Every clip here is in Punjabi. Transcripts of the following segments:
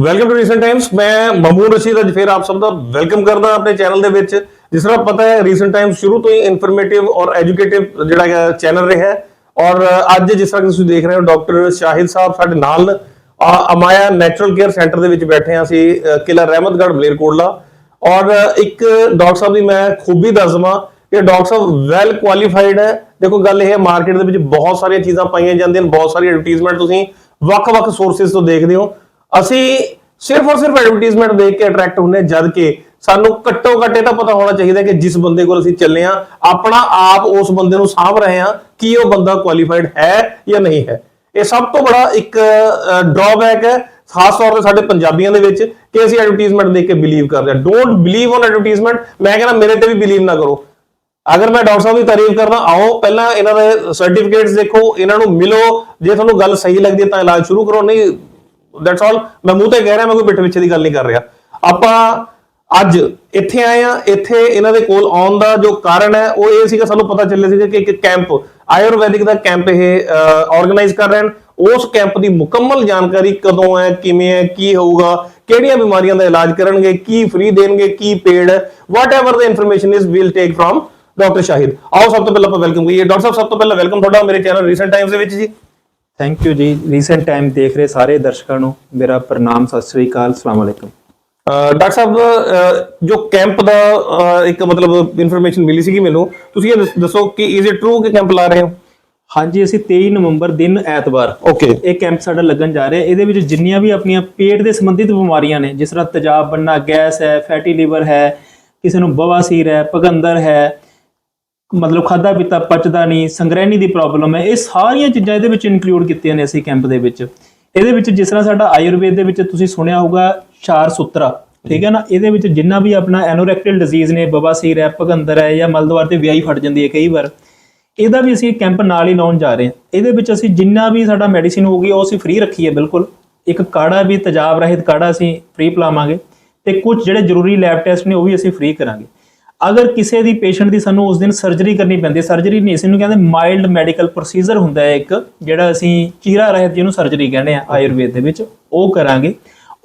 ਵੈਲਕਮ ਟੂ ਰੀਸੈਂਟ ਟਾਈਮਸ ਮੈਂ ਮਮੂਨ ਰਸ਼ੀਦ ਅੱਜ ਫੇਰ ਆਪ ਸਭ ਦਾ ਵੈਲਕਮ ਕਰਦਾ ਆਪਣੇ ਚੈਨਲ ਦੇ ਵਿੱਚ ਜਿਸ ਤਰ੍ਹਾਂ ਪਤਾ ਹੈ ਰੀਸੈਂਟ ਟਾਈਮਸ ਸ਼ੁਰੂ ਤੋਂ ਹੀ ਇਨਫੋਰਮੇਟਿਵ ਔਰ ਐਜੂਕੇਟਿਵ ਜਿਹੜਾ ਚੈਨਲ ਰਿਹਾ ਹੈ। ਔਰ ਅੱਜ ਜਿਸ ਤਰ੍ਹਾਂ ਤੁਸੀਂ ਦੇਖ ਰਹੇ ਹੋ ਡਾਕਟਰ ਸ਼ਾਹਿਦ ਸਾਹਿਬ ਸਾਡੇ ਨਾਲ ਨੇ। ਅਮਾਇਆ ਨੈਚੁਰਲ ਕੇਅਰ ਸੈਂਟਰ ਦੇ ਵਿੱਚ ਬੈਠੇ ਹਾਂ ਅਸੀਂ ਅ, ਕਿਲ੍ਹਾ ਰਹਿਮਤਗੜ੍ਹ ਮਲੇਰਕੋਟਲਾ। ਔਰ ਇੱਕ ਡਾਕਟਰ ਸਾਹਿਬ ਦੀ ਮੈਂ ਖੂਬੀ ਦੱਸ ਦਵਾਂ ਕਿ ਡਾਕਟਰ ਸਾਹਿਬ ਵੈਲ ਕੁਆਲੀਫਾਈਡ ਹੈ। ਦੇਖੋ ਗੱਲ ਇਹ ਹੈ ਮਾਰਕੀਟ ਦੇ ਵਿੱਚ ਬਹੁਤ ਸਾਰੀਆਂ ਚੀਜ਼ਾਂ ਪਾਈਆਂ ਜਾਂਦੀਆਂ ਨੇ ਬਹੁਤ ਸਾਰੀ ਐਡਵਰਟਾਈਜ਼ਮੈਂਟ ਤੁਸੀਂ ਵੱਖ-ਵੱਖ ਸੋਰਸਸ ਤੋਂ ਦੇਖਦੇ ਹੋ। ਅਸੀਂ ਸਿਰਫ ਔਰ ਸਿਰਫ ਐਡਵਰਟਾਈਜ਼ਮੈਂਟ ਦੇਖ ਕੇ ਅਟਰੈਕਟ ਹੁੰਦੇ ਹਾਂ, ਜਦ ਕਿ ਸਾਨੂੰ ਘੱਟੋ ਘੱਟ ਇਹ ਤਾਂ ਪਤਾ ਹੋਣਾ ਚਾਹੀਦਾ ਕਿ ਜਿਸ ਬੰਦੇ ਕੋਲ ਅਸੀਂ ਚੱਲੇ ਆ ਆਪਣਾ ਆਪ ਉਸ ਬੰਦੇ ਨੂੰ ਸਾਂਭ ਰਹੇ ਆ ਕਿ ਉਹ ਬੰਦਾ ਕੁਆਲੀਫਾਈਡ ਹੈ ਜਾਂ ਨਹੀਂ ਹੈ। ਇਹ ਸਭ ਤੋਂ ਬੜਾ ਇੱਕ ਡਰਾਬੈਕ ਹੈ ਖਾਸ ਤੌਰ ਤੇ ਸਾਡੇ ਪੰਜਾਬੀਆਂ ਦੇ ਵਿੱਚ ਕਿ ਅਸੀਂ ਐਡਵਰਟਾਈਜ਼ਮੈਂਟ ਦੇਖ ਕੇ ਬਿਲੀਵ ਕਰਦੇ ਹਾਂ। ਡੋਨਟ ਬਿਲੀਵ ਔਨ ਐਡਵਰਟਾਈਜ਼ਮੈਂਟ ਮੈਂ ਕਹਿੰਦਾ ਮੇਰੇ ਤੇ ਵੀ ਬਿਲੀਵ ਨਾ ਕਰੋ। ਅਗਰ ਮੈਂ ਡਾਕਟਰ ਸਾਹਿਬ ਦੀ ਤਾਰੀਫ ਕਰਨਾ ਆਓ ਪਹਿਲਾਂ ਇਹਨਾਂ ਦੇ ਸਰਟੀਫਿਕੇਟਸ ਦੇਖੋ ਇਹਨਾਂ ਨੂੰ ਮਿਲੋ ਜੇ ਤੁਹਾਨੂੰ ਗੱਲ ਸਹੀ ਲੱਗਦੀ ਹੈ ਤਾਂ ਇਲਾਜ ਸ਼ੁਰੂ ਕਰੋ ਨਹੀਂ ਦੈਟਸ ਆਲ ਮੈਂ ਮੂੰਹ ਤੇ ਕਹਿ ਰਿਹਾ, ਮੈਂ ਕੋਈ ਪਿੱਠ ਪਿੱਛੇ ਦੀ ਗੱਲ ਨਹੀਂ ਕਰ ਰਿਹਾ। ਆਪਾਂ ਅੱਜ ਇੱਥੇ ਆਏ ਆ ਇੱਥੇ ਇਹਨਾਂ ਦੇ ਕੋਲ ਆਉਣ ਦਾ ਜੋ ਕਾਰਨ ਹੈ, ਉਹ ਇਹ ਸੀਗਾ, ਸਾਨੂੰ ਪਤਾ ਚੱਲਿਆ ਸੀਗਾ ਕਿ ਇੱਕ ਕੈਂਪ ਆਯੁਰਵੈਦਿਕ ਦਾ ਕੈਂਪ ਇਹ ਆਰਗੇਨਾਈਜ਼ ਕਰ ਰਹੇ ਹਨ। ਉਸ ਕੈਂਪ ਦੀ ਮੁਕੰਮਲ ਜਾਣਕਾਰੀ ਕਦੋਂ ਹੈ, ਕਿਵੇਂ ਹੈ, ਕੀ ਹੋਊਗਾ, ਕਿਹੜੀਆਂ ਬਿਮਾਰੀਆਂ ਦਾ ਇਲਾਜ ਕਰਨਗੇ, ਕੀ ਫ੍ਰੀ ਦੇਣਗੇ, ਕੀ paid whatever the information is will take from doctor Shahid ਆਓ, ਸਭ ਤੋਂ ਪਹਿਲਾਂ ਆਪਾਂ ਵੈਲਕਮ ਕਰੀਏ। ਡਾਕਟਰ ਸਾਹਿਬ, ਸਭ ਤੋਂ ਪਹਿਲਾਂ ਵੈਲਕਮ ਤੁਹਾਡਾ ਮੇਰੇ ਚੈਨਲ ਰੀਸੈਂਟ ਟਾਈਮਸ ਦੇ ਵਿੱਚ ਜੀ। ਥੈਂਕ ਯੂ ਜੀ। ਰੀਸੈਂਟ ਟਾਈਮ ਦੇਖ ਰਹੇ ਸਾਰੇ ਦਰਸ਼ਕਾਂ ਨੂੰ। ਮੇਰਾ ਪ੍ਰਣਾਮ ਸਤਿ ਸ੍ਰੀ ਅਕਾਲ ਅਸਲਾਮ ਅਲੈਕਮ। ਡਾਕਟਰ ਸਾਹਿਬ ਜੋ ਕੈਂਪ ਦਾ ਇੱਕ ਮਤਲਬ ਇਨਫੋਰਮੇਸ਼ਨ ਮਿਲੀ ਸੀਗੀ ਮੈਨੂੰ ਤੁਸੀਂ ਇਹ ਦੱਸ- ਦੱਸੋ ਕਿ ਇਜ਼ ਇਟ ਟਰੂ ਕਿ ਕੈਂਪ ਲਾ ਰਹੇ ਹੋ? ਹਾਂਜੀ ਅਸੀਂ 23 ਨਵੰਬਰ ਦਿਨ ਐਤਵਾਰ। ਓਕੇ ਇਹ ਕੈਂਪ ਸਾਡਾ ਲੱਗਣ ਜਾ ਰਿਹਾ। ਇਹਦੇ ਵਿੱਚ ਜਿੰਨੀਆਂ ਵੀ ਆਪਣੀਆਂ ਪੇਟ ਦੇ ਸੰਬੰਧਿਤ ਬਿਮਾਰੀਆਂ ਨੇ ਜਿਸ ਤਰ੍ਹਾਂ ਤੇਜ਼ਾਬ ਬਣਨਾ ਗੈਸ ਹੈ ਫੈਟੀ ਲੀਵਰ ਹੈ ਕਿਸੇ ਨੂੰ ਬਵਾਸੀਰ ਹੈ ਪਗੰਦਰ ਹੈ ਮਤਲਬ ਖਾਦਾ ਪੀਤਾ, ਪਚਦਾ ਨਹੀਂ, ਸੰਗ੍ਰਹਿਣੀ ਦੀ ਪ੍ਰੋਬਲਮ ਹੈ, ਇਹ ਸਾਰੀਆਂ ਚੀਜ਼ਾਂ ਇਹਦੇ ਵਿੱਚ ਇਨਕਲੂਡ ਕੀਤੀਆਂ ਨੇ ਅਸੀਂ ਕੈਂਪ ਦੇ ਵਿੱਚ। ਇਹਦੇ ਵਿੱਚ ਜਿਸ ਤਰ੍ਹਾਂ ਸਾਡਾ ਆਯੁਰਵੇਦ ਦੇ ਵਿੱਚ ਤੁਸੀਂ ਸੁਣਿਆ ਹੋਊਗਾ ਚਾਰ ਸੁੱਤਰਾ ਠੀਕ ਹੈ ਨਾ? ਇਹਦੇ ਵਿੱਚ ਜਿੰਨਾ ਵੀ ਆਪਣਾ ਐਨੋਰੈਕਟਲ ਡਿਜ਼ੀਜ਼ ਨੇ ਬਵਾਸੀਰ ਹੈ, ਭਗੰਦਰ ਹੈ ਜਾਂ ਮਲਦਵਾਰ ਤੇ ਵਿਆਹੀ ਫਟ ਜਾਂਦੀ ਹੈ ਕਈ ਵਾਰ, ਇਹਦਾ ਵੀ ਅਸੀਂ ਕੈਂਪ ਨਾਲ ਹੀ ਲਾਉਣ ਜਾ ਰਹੇ ਹਾਂ। ਇਹਦੇ ਵਿੱਚ ਅਸੀਂ ਜਿੰਨਾ ਵੀ ਸਾਡਾ ਮੈਡੀਸਿਨ ਹੋਊਗੀ, ਉਹ ਅਸੀਂ ਫ੍ਰੀ ਰੱਖੀ ਹੈ ਬਿਲਕੁਲ। ਇੱਕ ਕਾੜਾ ਵੀ ਤਜਾਬ ਰਹਿਤ ਕਾੜਾ ਅਸੀਂ ਫ੍ਰੀ ਪਿਲਾਵਾਂਗੇ ਤੇ ਕੁਝ ਜਿਹੜੇ ਜ਼ਰੂਰੀ ਲੈਬ ਟੈਸਟ ਨੇ ਉਹ ਵੀ ਅਸੀਂ ਫ੍ਰੀ ਕਰਾਂਗੇ। ਅਗਰ ਕਿਸੇ ਦੀ ਪੇਸ਼ੈਂਟ ਦੀ ਸਾਨੂੰ ਉਸ ਦਿਨ ਸਰਜਰੀ ਕਰਨੀ ਪੈਂਦੀ ਸਰਜਰੀ ਨਹੀਂ ਇਸ ਨੂੰ ਕਹਿੰਦੇ ਮਾਈਲਡ ਮੈਡੀਕਲ ਪ੍ਰੋਸੀਜਰ ਹੁੰਦਾ ਹੈ ਇੱਕ ਜਿਹੜਾ ਅਸੀਂ ਚੀਰਾ ਰਹਿਤ ਜਿਹਨੂੰ ਸਰਜਰੀ ਕਹਿੰਦੇ ਆ ਆਯੁਰਵੇਦ ਦੇ ਵਿੱਚ ਉਹ ਕਰਾਂਗੇ।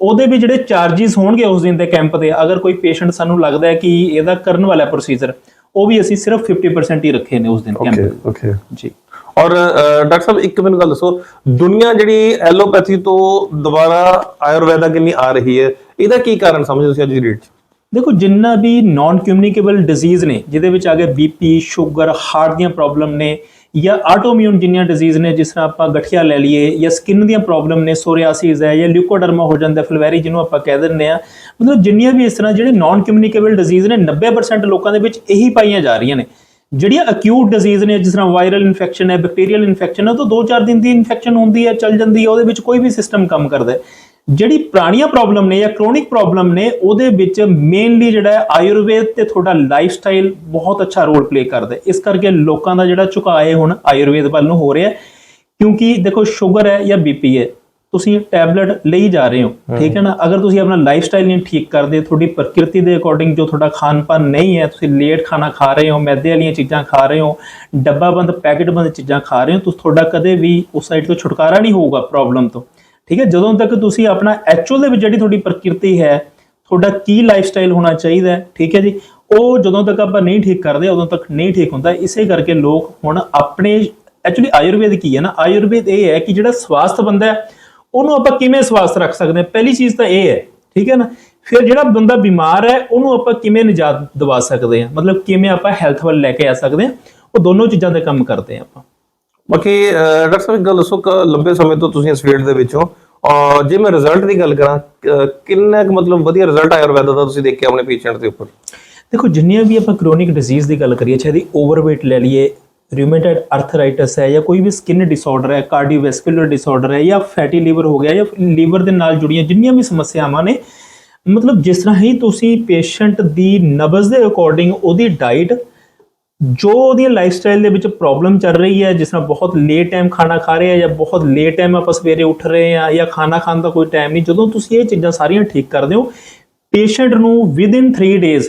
ਉਹਦੇ ਵੀ ਜਿਹੜੇ ਚਾਰजेस ਹੋਣਗੇ ਉਸ ਦਿਨ ਦੇ ਕੈਂਪ ਦੇ ਅਗਰ ਕੋਈ ਪੇਸ਼ੈਂਟ ਸਾਨੂੰ ਲੱਗਦਾ ਹੈ ਕਿ ਇਹਦਾ ਕਰਨ ਵਾਲਾ ਪ੍ਰੋਸੀਜਰ ਉਹ ਵੀ ਅਸੀਂ ਸਿਰਫ 50% ਹੀ ਰੱਖੇ ਨੇ ਉਸ ਦਿਨ ਕੈਂਪ ਓਕੇ ਜੀ। ਔਰ ਡਾਕਟਰ ਸਾਹਿਬ ਇੱਕ ਮੈਨੂੰ ਗੱਲ ਦੱਸੋ ਦੁਨੀਆ ਜਿਹੜੀ ਐਲੋਪੈਥੀ ਤੋਂ ਦੁਬਾਰਾ ਆਯੁਰਵੈਦਾ ਕਿੰਨੀ ਆ ਰਹੀ ਹੈ ਇਹਦਾ ਕੀ ਕਾਰਨ ਸਮਝਦੇ ਤੁਸੀਂ ਅੱਜ ਦੀ ਡੇਟ 'ਚ? ਦੇਖੋ, ਜਿੰਨਾ ਵੀ ਨਾਨ ਕਮਿਊਨੀਕੇਬਲ ਡਿਜ਼ੀਜ਼ ਨੇ, ਜਿਹਦੇ ਵਿੱਚ ਆ ਗਿਆ ਬੀਪੀ ਸ਼ੂਗਰ ਹਾਰਟ ਦੀਆਂ ਪ੍ਰੋਬਲਮ ਨੇ, ਜਾਂ ਆਟੋਇਮਿਊਨ ਜਿੰਨੀਆਂ ਡਿਜ਼ੀਜ਼ ਨੇ, ਜਿਸ ਤਰ੍ਹਾਂ ਆਪਾਂ ਗਠੀਆ ਲੈ ਲਈਏ, ਜਾਂ ਸਕਿਨ ਦੀਆਂ ਪ੍ਰੋਬਲਮ ਨੇ ਸੋਰੀਆਸਿਸ ਹੈ, ਜਾਂ ਲਿਊਕੋਡਰਮਾ ਹੋ ਜਾਂਦਾ ਫਲਵੈਰੀ ਜਿਹਨੂੰ ਆਪਾਂ ਕਹਿ ਦਿੰਦੇ ਆ ਮਤਲਬ ਜਿੰਨੀਆਂ ਵੀ ਇਸ ਤਰ੍ਹਾਂ ਜਿਹੜੇ ਨਾਨ ਕਮਿਊਨੀਕੇਬਲ ਡਿਜ਼ੀਜ਼ ਨੇ 90% ਲੋਕਾਂ ਦੇ ਵਿੱਚ ਇਹੀ ਪਾਈਆਂ ਜਾ ਰਹੀਆਂ ਨੇ। ਜਿਹੜੀਆਂ ਅਕਿਊਟ ਡਿਜ਼ੀਜ਼ ਨੇ, ਜਿਸ ਤਰ੍ਹਾਂ ਵਾਇਰਲ ਇਨਫੈਕਸ਼ਨ ਹੈ ਬੈਕਟੀਰੀਅਲ ਇਨਫੈਕਸ਼ਨ ਹੈ, ਉਹ ਤਾਂ 2-4 ਦਿਨ ਦੀ ਇਨਫੈਕਸ਼ਨ ਹੁੰਦੀ ਹੈ, ਚੱਲ ਜਾਂਦੀ ਹੈ, ਉਹਦੇ ਵਿੱਚ ਕੋਈ ਵੀ ਸਿਸਟਮ ਕੰਮ ਕਰਦਾ ਜਿਹੜੀ ਪੁਰਾਣੀਆਂ ਪ੍ਰੋਬਲਮ ਨੇ ਜਾਂ ਕ੍ਰੋਨਿਕ ਪ੍ਰੋਬਲਮ ਨੇ ਉਹਦੇ ਵਿੱਚ ਮੇਨਲੀ ਜਿਹੜਾ ਆਯੁਰਵੇਦ ਤੇ ਤੁਹਾਡਾ ਲਾਈਫ ਸਟਾਈਲ ਬਹੁਤ ਅੱਛਾ ਰੋਲ ਪਲੇ ਕਰਦਾ ਇਸ ਕਰਕੇ ਲੋਕਾਂ ਦਾ ਜਿਹੜਾ ਝੁਕਾਅ ਹੁਣ ਆਯੁਰਵੇਦ ਵੱਲ ਨੂੰ ਹੋ ਰਿਹਾ ਕਿਉਂਕਿ ਦੇਖੋ ਸ਼ੂਗਰ ਹੈ ਜਾਂ ਬੀਪੀ ਹੈ ਤੁਸੀਂ ਟੈਬਲੇਟ ਲਈ ਜਾ ਰਹੇ ਹੋ ਠੀਕ ਹੈ ਨਾ? ਅਗਰ ਤੁਸੀਂ ਆਪਣਾ ਲਾਈਫ ਸਟਾਈਲ ਨਹੀਂ ਠੀਕ ਕਰਦੇ ਤੁਹਾਡੀ ਪ੍ਰਕਿਰਤੀ ਦੇ ਅਕੋਰਡਿੰਗ ਜੋ ਤੁਹਾਡਾ ਖਾਣ-ਪਾਨ ਨਹੀਂ ਹੈ ਤੁਸੀਂ ਲੇਟ ਖਾਣਾ ਖਾ ਰਹੇ ਹੋ ਮੈਦੇ ਵਾਲੀਆਂ ਚੀਜ਼ਾਂ ਖਾ ਰਹੇ ਹੋ ਡੱਬਾਬੰਦ ਪੈਕੇਟਬੰਦ ਚੀਜ਼ਾਂ ਖਾ ਰਹੇ ਹੋ ਤੁਸੀਂ ਤੁਹਾਡਾ ਕਦੇ ਵੀ ਉਸ ਸਾਈਡ ਤੋਂ ਛੁਟਕਾਰਾ ਨਹੀਂ ਹੋਊਗਾ ਪ੍ਰੋਬਲਮ ਤੋਂ। ਠੀਕ ਹੈ? ਜਦੋਂ ਤੱਕ ਤੁਸੀਂ ਆਪਣਾ ਐਕਚੁਅਲ ਦੇ ਵਿੱਚ ਜਿਹੜੀ ਤੁਹਾਡੀ ਪ੍ਰਕਿਰਤੀ ਹੈ, ਤੁਹਾਡਾ ਕੀ ਲਾਈਫ ਸਟਾਈਲ ਹੋਣਾ ਚਾਹੀਦਾ ਹੈ, ਠੀਕ ਹੈ ਜੀ? ਉਹ ਜਦੋਂ ਤੱਕ ਆਪਾਂ ਨਹੀਂ ਠੀਕ ਕਰਦੇ, ਉਦੋਂ ਤੱਕ ਨਹੀਂ ਠੀਕ ਹੁੰਦਾ। ਇਸੇ ਕਰਕੇ ਲੋਕ ਹੁਣ ਆਪਣੇ ਐਕਚੁਅਲੀ ਆਯੁਰਵੇਦ ਕੀ ਹੈ ਨਾ? ਆਯੁਰਵੇਦ ਇਹ ਹੈ ਕਿ ਜਿਹੜਾ ਸਵਾਸਥ ਬੰਦਾ ਹੈ, ਉਹਨੂੰ ਆਪਾਂ ਕਿਵੇਂ ਸਵਾਸਥ ਰੱਖ ਸਕਦੇ ਹਾਂ? ਪਹਿਲੀ ਚੀਜ਼ ਤਾਂ ਇਹ ਹੈ, ਠੀਕ ਹੈ ਨਾ? ਫਿਰ ਜਿਹੜਾ ਬੰਦਾ ਬਿਮਾਰ ਹੈ, ਉਹਨੂੰ ਆਪਾਂ ਕਿਵੇਂ ਨਿਜਾਤ ਦਿਵਾ ਸਕਦੇ ਹਾਂ? ਮਤਲਬ ਕਿਵੇਂ ਆਪਾਂ ਹੈਲਥ ਵੱਲ ਲੈ ਕੇ ਆ ਸਕਦੇ ਹਾਂ? ਉਹ ਦੋਨੋਂ ਚੀਜ਼ਾਂ ਤੇ ਕੰਮ ਕਰਦੇ ਹਾਂ ਆਪਾਂ। ਬਾਕੀ ਡਾਕਟਰ ਸਾਹਿਬ ਗੱਲ ਦੱਸੋ ਲੰਬੇ ਸਮੇਂ ਤੋਂ ਤੁਸੀਂ ਇਸ ਫੀਲਡ ਦੇ ਵਿੱਚ ਹੋ ਔਰ ਜੇ ਮੈਂ ਰਿਜ਼ਲਟ ਦੀ ਗੱਲ ਕਰਾਂ ਕਿੰਨਾ ਕੁ ਮਤਲਬ ਵਧੀਆ ਰਿਜ਼ਲਟ ਆਯੁਰਵੈਦਾ ਦਾ ਤੁਸੀਂ ਦੇਖਿਆ ਆਪਣੇ ਪੇਸ਼ੈਂਟ ਦੇ ਉੱਪਰ? ਦੇਖੋ, ਜਿੰਨੀਆਂ ਵੀ ਆਪਾਂ ਕ੍ਰੋਨਿਕ ਡਿਜ਼ੀਜ਼ ਦੀ ਗੱਲ ਕਰੀਏ, ਚਾਹੇ ਦੀ ਓਵਰਵੇਟ ਲੈ ਲਈਏ ਰਿਊਮੇਟਾਇਡ ਆਰਥਰਾਈਟਸ ਹੈ ਜਾਂ ਕੋਈ ਵੀ ਸਕਿਨ ਡਿਸਆਰਡਰ ਹੈ ਕਾਰਡੀਓਵੈਸਕੂਲਰ ਡਿਸਆਰਡਰ ਹੈ ਜਾਂ ਫੈਟੀ ਲੀਵਰ ਹੋ ਗਿਆ ਜਾਂ ਲੀਵਰ ਦੇ ਨਾਲ ਜੁੜੀਆਂ ਜਿੰਨੀਆਂ ਵੀ ਸਮੱਸਿਆਵਾਂ ਨੇ, ਮਤਲਬ ਜਿਸ ਤਰ੍ਹਾਂ ਹੀ ਤੁਸੀਂ ਪੇਸ਼ੈਂਟ ਦੀ ਨਬਜ਼ ਦੇ ਅਕੋਰਡਿੰਗ ਉਹਦੀ ਡਾਈਟ ਜੋ ਉਹਦੀ ਲਾਈਫਸਟਾਈਲ ਦੇ ਵਿੱਚ ਪ੍ਰੋਬਲਮ ਚੱਲ ਰਹੀ ਹੈ, ਜਿਸ ਤਰ੍ਹਾਂ ਬਹੁਤ ਲੇਟ ਟਾਈਮ ਖਾਣਾ ਖਾ ਰਹੇ ਆ ਜਾਂ ਬਹੁਤ ਲੇਟ ਟਾਈਮ ਆਪਾਂ ਸਵੇਰੇ ਉੱਠ ਰਹੇ ਆ ਜਾਂ ਖਾਣਾ ਖਾਣ ਦਾ ਕੋਈ ਟਾਈਮ ਨਹੀਂ, ਜਦੋਂ ਤੁਸੀਂ ਇਹ ਚੀਜ਼ਾਂ ਸਾਰੀਆਂ ਠੀਕ ਕਰਦੇ ਹੋ ਪੇਸ਼ੈਂਟ ਨੂੰ ਵਿਦ ਇਨ 3 ਡੇਜ਼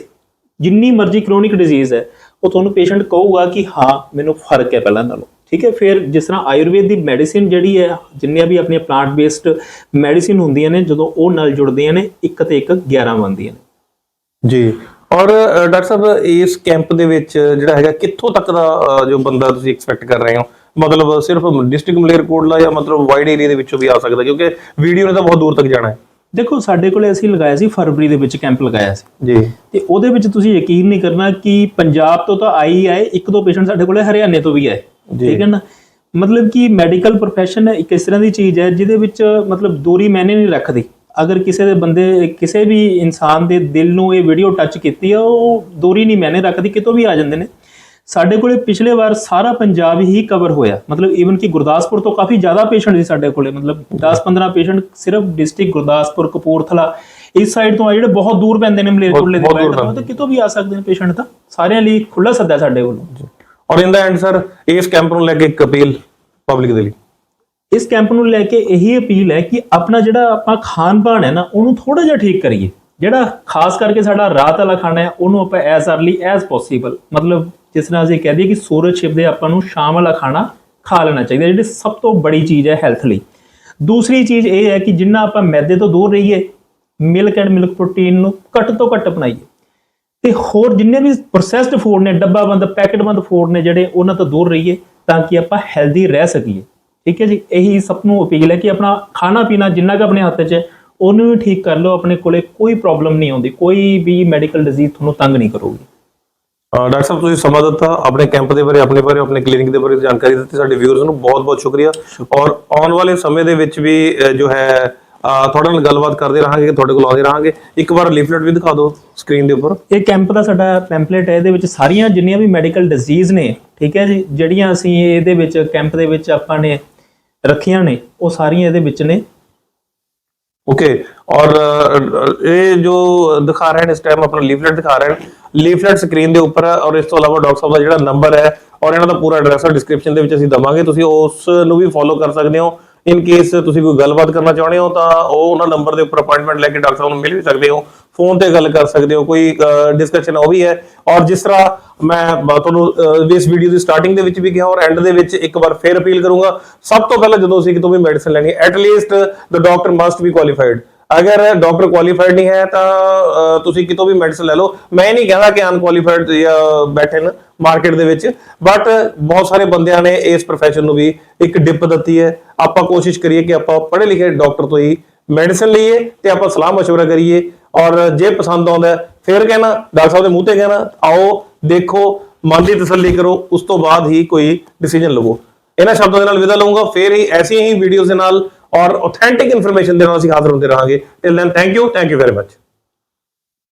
ਜਿੰਨੀ ਮਰਜ਼ੀ ਕ੍ਰੋਨਿਕ ਡਿਜ਼ੀਜ਼ ਹੈ, ਉਹ ਤੁਹਾਨੂੰ ਪੇਸ਼ੈਂਟ ਕਹੂਗਾ ਕਿ ਹਾਂ, ਮੈਨੂੰ ਫ਼ਰਕ ਹੈ ਪਹਿਲਾਂ ਨਾਲੋਂ, ਠੀਕ ਹੈ? ਫਿਰ ਜਿਸ ਤਰ੍ਹਾਂ ਆਯੁਰਵੇਦ ਦੀ ਮੈਡੀਸਿਨ ਜਿਹੜੀ ਹੈ, ਜਿੰਨੀਆਂ ਵੀ ਆਪਣੀਆਂ ਪਲਾਂਟ ਬੇਸਡ ਮੈਡੀਸਿਨ ਹੁੰਦੀਆਂ ਨੇ, ਜਦੋਂ ਉਹ ਨਾਲ ਜੁੜਦੀਆਂ ਨੇ, ਇੱਕ ਤੇ ਇੱਕ 11 ਬਣਦੀਆਂ ਨੇ। ਜੀ। ਔਰ ਡਾਕਟਰ ਸਾਹਿਬ ਇਸ ਕੈਂਪ ਦੇ ਵਿੱਚ ਜਿਹੜਾ ਹੈਗਾ ਕਿੱਥੋਂ ਤੱਕ ਦਾ ਜੋ ਬੰਦਾ ਤੁਸੀਂ ਐਕਸਪੈਕਟ ਕਰ ਰਹੇ ਹੋ? ਮਤਲਬ ਸਿਰਫ ਡਿਸਟ੍ਰਿਕਟ ਮਲੇਰਕੋਟਲਾ ਜਾਂ ਮਤਲਬ ਵਾਈਡ ਏਰੀਆ ਦੇ ਵਿੱਚੋਂ ਵੀ ਆ ਸਕਦਾ ਕਿਉਂਕਿ ਵੀਡੀਓ ਨੇ ਤਾਂ ਬਹੁਤ ਦੂਰ ਤੱਕ ਜਾਣਾ ਹੈ। ਦੇਖੋ ਸਾਡੇ ਕੋਲੇ ਅਸੀਂ ਲਗਾਇਆ ਸੀ ਫਰਵਰੀ ਦੇ ਵਿੱਚ ਕੈਂਪ ਲਗਾਇਆ ਸੀ। ਜੀ। ਤੇ ਉਹਦੇ ਵਿੱਚ ਤੁਸੀਂ ਯਕੀਨ ਨਹੀਂ ਕਰਨਾ ਕਿ ਪੰਜਾਬ ਤੋਂ ਤਾਂ ਆਈ ਆਏ ਇੱਕ ਦੋ ਪੇਸ਼ੈਂਟ ਸਾਡੇ ਕੋਲੇ ਹਰਿਆਣੇ ਤੋਂ ਵੀ ਆਏ। ਠੀਕ ਹੈ ਨਾ? ਮਤਲਬ ਕਿ ਮੈਡੀਕਲ profession ਇੱਕ ਇਸ ਤਰ੍ਹਾਂ ਦੀ ਚੀਜ਼ ਹੈ ਜਿਹਦੇ ਵਿੱਚ ਮਤਲਬ ਦੂਰੀ ਮੈਨੇ ਨਹੀਂ ਰੱਖਦੀ। ਅਗਰ ਕਿਸੇ ਦੇ ਬੰਦੇ ਕਿਸੇ ਵੀ ਇਨਸਾਨ ਦੇ ਦਿਲ ਨੂੰ ਇਹ ਵੀਡੀਓ ਟੱਚ ਕੀਤੀ ਹੈ ਉਹ ਦੂਰੀ ਨਹੀਂ ਮੈਨੇ ਰੱਖਦੀ ਕਿਤੋਂ ਵੀ ਆ ਜਾਂਦੇ ਨੇ। ਸਾਡੇ ਕੋਲੇ ਪਿਛਲੇ ਵਾਰ ਸਾਰਾ ਪੰਜਾਬ ਹੀ ਕਵਰ ਹੋਇਆ। ਮਤਲਬ ਈਵਨ ਕਿ ਗੁਰਦਾਸਪੁਰ ਤੋਂ ਕਾਫੀ ਜ਼ਿਆਦਾ ਪੇਸ਼ੈਂਟ ਸੀ ਸਾਡੇ ਕੋਲੇ। ਮਤਲਬ 10-15 ਪੇਸ਼ੈਂਟ ਸਿਰਫ ਡਿਸਟ੍ਰਿਕਟ ਗੁਰਦਾਸਪੁਰ ਕਪੂਰਥਲਾ ਇਸ ਸਾਈਡ ਤੋਂ ਆ ਜਿਹੜੇ ਬਹੁਤ ਦੂਰ ਪੈਂਦੇ ਨੇ ਮਲੇਰਕੋਟਲੇ ਦੇ ਬਾਹਰ ਤਾਂ ਕਿਤੋਂ ਵੀ ਆ ਸਕਦੇ ਨੇ ਪੇਸ਼ੈਂਟ ਤਾਂ। ਸਾਰਿਆਂ ਲਈ ਖੁੱਲਾ ਸੱਦਾ ਸਾਡੇ ਵੱਲੋਂ। ਔਰ ਇਨ ਦਾ ਐਂਡ ਸਰ ਇਸ ਕੈਂਪ ਨੂੰ ਲੈ ਕੇ ਇੱਕ ਅਪੀਲ ਪਬਲਿਕ ਦੇ ਲਈ। ਇਸ ਕੈਂਪ ਨੂੰ ਲੈ ਕੇ ਇਹੀ ਅਪੀਲ ਹੈ ਕਿ ਆਪਣਾ ਜਿਹੜਾ ਆਪਾਂ ਖਾਣ ਪਾਣ ਹੈ ਨਾ, ਉਹਨੂੰ ਥੋੜਾ ਜਿਹਾ ਠੀਕ ਕਰੀਏ। ਜਿਹੜਾ ਖਾਸ ਕਰਕੇ ਸਾਡਾ ਰਾਤ ਵਾਲਾ ਖਾਣਾ ਹੈ, ਉਹਨੂੰ ਆਪਾਂ ਐਸ ਅਰਲੀ ਐਸ ਪੋਸੀਬਲ ਮਤਲਬ ਜਿਸ ਤਰ੍ਹਾਂ ਅਸੀਂ ਕਹਿ ਦਈਏ ਕਿ ਸੂਰਜ ਛਿਪਦੇ ਆਪਾਂ ਨੂੰ ਸ਼ਾਮ ਵਾਲਾ ਖਾਣਾ ਖਾ ਲੈਣਾ ਚਾਹੀਦਾ, ਜਿਹੜੀ ਸਭ ਤੋਂ ਬੜੀ ਚੀਜ਼ ਹੈ ਹੈਲਥ ਲਈ। ਦੂਸਰੀ ਚੀਜ਼ ਇਹ ਹੈ ਕਿ ਜਿੰਨਾ ਆਪਾਂ ਮੈਦੇ ਤੋਂ ਦੂਰ ਰਹੀਏ ਮਿਲਕ ਐਂਡ ਮਿਲਕ ਪ੍ਰੋਟੀਨ ਨੂੰ ਘੱਟ ਤੋਂ ਘੱਟ ਅਪਣਾਈਏ। ਤੇ ਹੋਰ ਜਿੰਨੇ ਵੀ ਪ੍ਰੋਸੈਸਡ ਫੂਡ ਨੇ, ਡੱਬਾਬੰਦ ਪੈਕਟਬੰਦ ਫੂਡ ਨੇ ਜਿਹੜੇ, ਉਹਨਾਂ ਤੋਂ ਦੂਰ ਰਹੀਏ ਤਾਂ ਕਿ ਆਪਾਂ ਹੈਲਦੀ ਰਹਿ ਸਕੀਏ। ਠੀਕ ਹੈ ਜੀ? ਇਹੀ ਸਭ ਨੂੰ ਅਪੀਲ ਹੈ ਕਿ ਆਪਣਾ ਖਾਣਾ ਪੀਣਾ ਜਿੰਨਾ ਕੁ ਆਪਣੇ ਹੱਥ 'ਚ ਹੈ ਉਹਨੂੰ ਵੀ ਠੀਕ ਕਰ ਲਓ ਆਪਣੇ ਕੋਲੇ ਕੋਈ ਪ੍ਰੋਬਲਮ ਨਹੀਂ ਆਉਂਦੀ ਕੋਈ ਵੀ ਮੈਡੀਕਲ ਡਿਜ਼ੀਜ਼ ਤੁਹਾਨੂੰ ਤੰਗ ਨਹੀਂ ਕਰੂਗੀ। ਡਾਕਟਰ ਸਾਹਿਬ ਤੁਸੀਂ ਸਮਾਂ ਦਿੱਤਾ ਆਪਣੇ ਕੈਂਪ ਦੇ ਬਾਰੇ ਆਪਣੇ ਬਾਰੇ ਆਪਣੇ ਕਲੀਨਿਕ ਦੇ ਬਾਰੇ ਜਾਣਕਾਰੀ ਦਿੱਤੀ ਸਾਡੇ ਵਿਊਅਰਸ ਨੂੰ ਬਹੁਤ ਬਹੁਤ ਸ਼ੁਕਰੀਆ। ਔਰ ਆਉਣ ਵਾਲੇ ਸਮੇਂ ਦੇ ਵਿੱਚ ਵੀ ਜੋ ਹੈ ਤੁਹਾਡੇ ਨਾਲ ਗੱਲਬਾਤ ਕਰਦੇ ਰਹਾਂਗੇ ਤੁਹਾਡੇ ਕੋਲ ਆਉਂਦੇ ਰਹਾਂਗੇ। ਇੱਕ ਵਾਰ ਲੀਫਲੇਟ ਵੀ ਦਿਖਾ ਦਿਓ ਸਕਰੀਨ ਦੇ ਉੱਪਰ। ਇਹ ਕੈਂਪ ਦਾ ਸਾਡਾ ਪੈਂਪਲੇਟ ਹੈ ਇਹਦੇ ਵਿੱਚ ਸਾਰੀਆਂ ਜਿੰਨੀਆਂ ਵੀ ਮੈਡੀਕਲ ਡਿਜ਼ੀਜ਼ ਨੇ ਠੀਕ ਹੈ ਜੀ? ਜਿਹੜੀਆਂ ਅਸੀਂ ਇਹਦੇ ਵਿੱਚ ਕੈਂਪ ਦੇ ਵਿੱਚ ਆਪਾਂ ਨੇ ਰੱਖੀਆਂ ਨੇ ਉਹ ਸਾਰੀਆਂ ਇਹਦੇ ਵਿੱਚ ਨੇ ओके और अ, ये जो दिखा रहे हैं इस टाइम अपना ਲੀਫਲੇਟ ਦਿਖਾ ਰਹੇ ਹਨ ਲੀਫਲੇਟ ਸਕਰੀਨ ਦੇ ਉੱਪਰ ਹੈ ਔਰ ਇਸ ਤੋਂ ਇਲਾਵਾ ਡਾਕਟਰ ਸਾਹਿਬ ਦਾ ਜਿਹੜਾ ਨੰਬਰ ਹੈ ਔਰ ਇਹਨਾਂ ਦਾ ਪੂਰਾ ਐਡਰੈਸ ਹੈ ਡਿਸਕ੍ਰਿਪਸ਼ਨ ਦੇ ਵਿੱਚ ਅਸੀਂ ਦਵਾਂਗੇ ਤੁਸੀਂ ਉਸ ਨੂੰ ਵੀ ਫੋਲੋ ਕਰ ਸਕਦੇ ਹੋ ਇਨ ਕੇਸ ਤੁਸੀਂ ਕੋਈ ਗੱਲਬਾਤ ਕਰਨਾ ਚਾਹੁੰਦੇ ਹੋ ਤਾਂ ਉਹ ਉਹਨਾਂ ਨੰਬਰ ਦੇ ਉੱਪਰ ਅਪਾਇੰਟਮੈਂਟ ਲੈ ਕੇ ਡਾਕਟਰ ਸਾਹਿਬ ਨੂੰ ਮਿਲ ਵੀ ਸਕਦੇ ਹੋ। ਫੋਨ ਤੇ ਗੱਲ ਕਰ ਸਕਦੇ ਹੋ, ਕੋਈ ਡਿਸਕਸ਼ਨ ਉਹ ਵੀ ਹੈ। ਔਰ ਜਿਸ ਤਰ੍ਹਾਂ ਮੈਂ ਤੁਹਾਨੂੰ ਇਸ ਵੀਡੀਓ ਦੀ ਸਟਾਰਟਿੰਗ ਦੇ ਵਿੱਚ ਵੀ ਕਿਹਾ ਔਰ ਐਂਡ ਦੇ ਵਿੱਚ ਇੱਕ ਵਾਰ ਫੇਰ ਅਪੀਲ ਕਰੂੰਗਾ। ਸਭ ਤੋਂ ਪਹਿਲਾਂ ਜਦੋਂ ਅਸੀਂ ਕਿਤੋਂ ਵੀ ਮੈਡੀਸਨ ਲੈਣੀ ਹੈ at least the doctor must be qualified ਅਗਰ ਡਾਕਟਰ ਕੁਆਲੀਫਾਈਡ ਨਹੀਂ ਹੈ ਤਾਂ ਅ, ਤੁਸੀਂ ਕਿਤੋਂ ਵੀ ਮੈਡੀਸਨ ਲੈ ਲਓ ਮੈਂ ਇਹ ਨਹੀਂ ਕਹਿੰਦਾ ਕਿ ਅਨਕੁਆਲੀਫਾਈਡ ਜਾਂ ਬੈਠੇ ਨੇ ਮਾਰਕੀਟ ਦੇ ਵਿੱਚ ਬਟ ਬਹੁਤ ਸਾਰੇ ਬੰਦਿਆਂ ਨੇ ਇਸ profession ਨੂੰ ਵੀ ਇੱਕ ਡਿਪ ਦਿੱਤੀ ਹੈ ਆਪਾਂ ਕੋਸ਼ਿਸ਼ ਕਰੀਏ ਕਿ ਆਪਾਂ ਪੜ੍ਹੇ ਲਿਖੇ ਡਾਕਟਰ ਤੋਂ ਹੀ ਮੈਡੀਸਨ ਲਈਏ ਤੇ ਆਪਾਂ ਸਲਾਹ مشورہ ਕਰੀਏ ਔਰ ਜੇ ਪਸੰਦ ਆਉਂਦਾ ਹੈ, ਫਿਰ ਕਹਿਣਾ ਡਾਕਟਰ ਸਾਹਿਬ ਦੇ ਮੂੰਹ ਤੇ ਕਹਿਣਾ ਆਓ ਦੇਖੋ ਮਨ ਦੀ ਤਸੱਲੀ ਕਰੋ ਉਸ ਤੋਂ ਬਾਅਦ ਹੀ ਕੋਈ ਡਿਸੀਜਨ ਲਵੋ ਇਹਨਾਂ ਸ਼ਬਦਾਂ ਦੇ ਨਾਲ ਵਿਦਾ ਲਵਾਂਗਾ ਫਿਰ ਹੀ ਐਸੀ ਹੀ ਵੀਡੀਓਜ਼ ਦੇ ਨਾਲ ਔਰ ਆਥੈਂਟਿਕ ਇਨਫੋਰਮੇਸ਼ਨ ਦੇ ਨਾਲ ਅਸੀਂ ਹਾਜ਼ਰ ਹੁੰਦੇ ਰਹਾਂਗੇ। Till then thank you thank you very much